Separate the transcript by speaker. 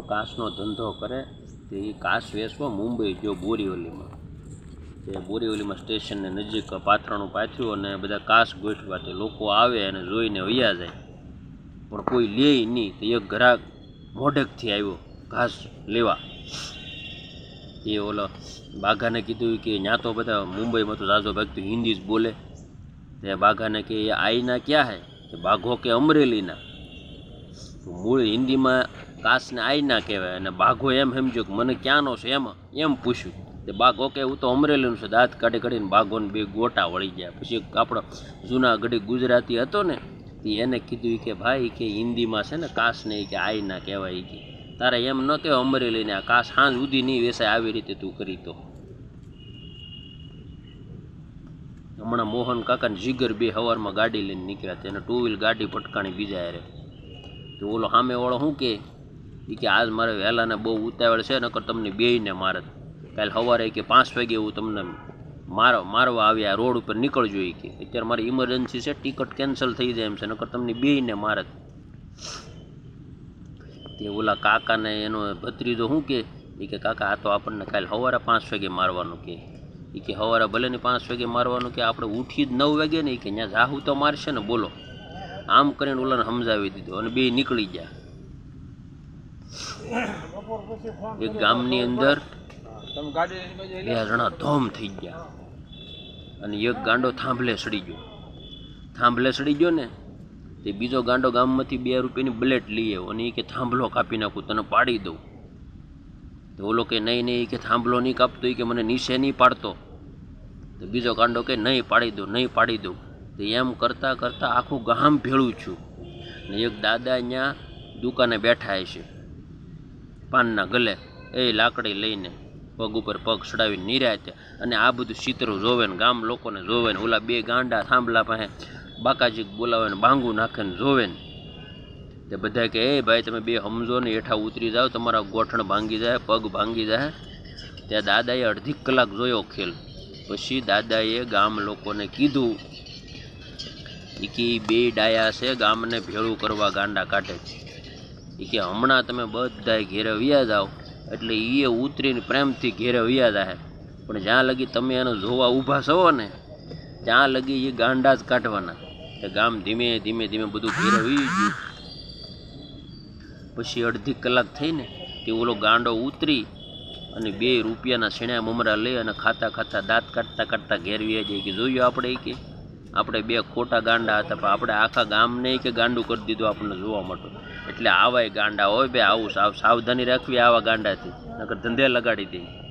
Speaker 1: કાચનો ધંધો કરે તે એ વેચવો મુંબઈ ગયો બોરીવલીમાં તે બોરીવલીમાં સ્ટેશનને નજીક પાથરણું પાથર્યું અને બધા કાચ ગોઠવા તે લોકો આવે અને જોઈને વૈયા જાય. પણ કોઈ લે નહીં. તો એક ગ્રાહક મોઢેકથી આવ્યો, ઘાસ લેવા. એ ઓલો બાઘાને કીધું કે ત્યાં તો બધા મુંબઈમાં તો ઝાઝો ભાગ તો હિન્દી જ બોલે. તે બાઘાને કે આઈના ક્યાં હે? કે બાઘો કે અમરેલીના. મૂળ હિન્દીમાં કાચને આઈના કહેવાય અને બાઘો એમ સમજ્યો કે મને ક્યાંનો છે એમાં? એમ પૂછ્યું. તે બાઘો કે હું તો અમરેલીનું છે. દાંત કાઢી કાઢીને બાઘોને બે ગોટા વળી ગયા. પછી આપણો જૂના ઘડી ગુજરાતી હતો ને, તે એને કીધું કે, ભાઈ કે હિન્દીમાં છે ને કાસને કે આઈના કહેવાય કે. તારે એમ ન કહેવાય અમરેલીને આ કાસ હાંજ સુધી નહીં વેસાય, આવી રીતે તું કરી તો. હમણાં મોહન કાકાને જીગર બે હવારમાં ગાડી લઈને નીકળ્યા તેને ટુ વ્હીલ ગાડી પટકાણી બીજા રહે તો ઓલો સામે વાળો શું કે? એ કે આજ મારે વહેલાને બહુ ઉતાવળ છે, નકર તમને બેયને મારત કાલે સવારે કે પાંચ વાગે હું તમને માર, મારવા આવ્યા, રોડ ઉપર નીકળજો એ કે. અત્યારે મારી ઇમરજન્સી છે ટિકિટ કેન્સલ થઈ જાય એમ છે, નકર તમને બેયને મારત તે ઓલા કાકાને એનો ભત્રીજો શું કે? એ કે, કાકા, આ તો આપણને કાલે સવારે પાંચ વાગે મારવાનું કે. એ કે, સવારે ભલે ને પાંચ વાગે મારવાનું કે, આપણે ઉઠી જ નવ વાગે ને એ કે ત્યાં જાહુ તો મારશે ને, બોલો. આમ કરીને ઓલાને સમજાવી દીધો અને બે નીકળી ગયા. એક ગામની અંદર બે જણા ધોમ થઈ ગયા. અને એક ગાંડો થાંભલે સડી ગયો. થાંભલે સડી ગયો ને, તે બીજો ગાંડો ગામમાંથી બે રૂપિયાની બ્લેટ લઈ આવ્યો અને એ કે થાંભલો કાપી નાખું, તને પાડી દઉં. તો ઓલો કે, નહીં નહીં. કે, થાંભલો નહીં કાપતો. એ કે, મને નીચે નહીં પાડતો. તો બીજો ગાંડો કે, નહીં પાડી દઉં, નહીં પાડી દઉં. તો એમ કરતાં કરતાં આખું ગામ ભેળું છું ને એક દાદા અહીંયા દુકાને બેઠા છે પાનના ગલે એ લાકડી લઈને પગ ઉપર પગ ચડાવીને નિરાતે અને આ બધું ચિત્રો જોવે ને ગામ લોકોને જોવે ને ઓલા બે ગાંડા થાંભલા પાસે બાકાજી બોલાવે ને બાંગું નાખે ને જોવે ને. તે બધા કે, એ ભાઈ, તમે બે સમજો ને હેઠા ઉતરી જાઓ, તમારા ગોઠણ ભાંગી જાય, પગ ભાંગી જાય. ત્યાં દાદાએ અડધી કલાક જોયો ખેલ. પછી દાદાએ ગામ લોકોને કીધું કે બે ડાયા છે, ગામને ભેળું કરવા ગાંડા કાઢે છે. ઈ કે હમણાં તમે બધાય ઘેરે વ્યા જાઓ. એટલે એ ઉતરીને પ્રેમથી ઘેરે વ્યા જાય પણ જ્યાં લગી તમે એને જોવા ઊભા છો ને, ત્યાં લગી એ ગાંડા જ કાઢવાના. ગામ ધીમે ધીમે ધીમે બધું ઘેરે વી ગયું. પછી અડધી કલાક થઈને તે ઓલો ગાંડો ઉતરી અને બે રૂપિયાના છીણ્યા મમરા લઈ અને ખાતા ખાતા દાંત કાઢતા કાઢતા ઘેર વ્યા જાય. કે જોયું આપણે કે? આપણે બે ખોટા ગાંડા હતા, પણ આપણે આખા ગામને કે ગાંડું કરી દીધું આપણને જોવા મળતું. એટલે આવાય ગાંડા હોય બે આવું સાવ સાવધાની રાખવી આવા ગાંડાથી, નકર ધંધે લગાડી દે.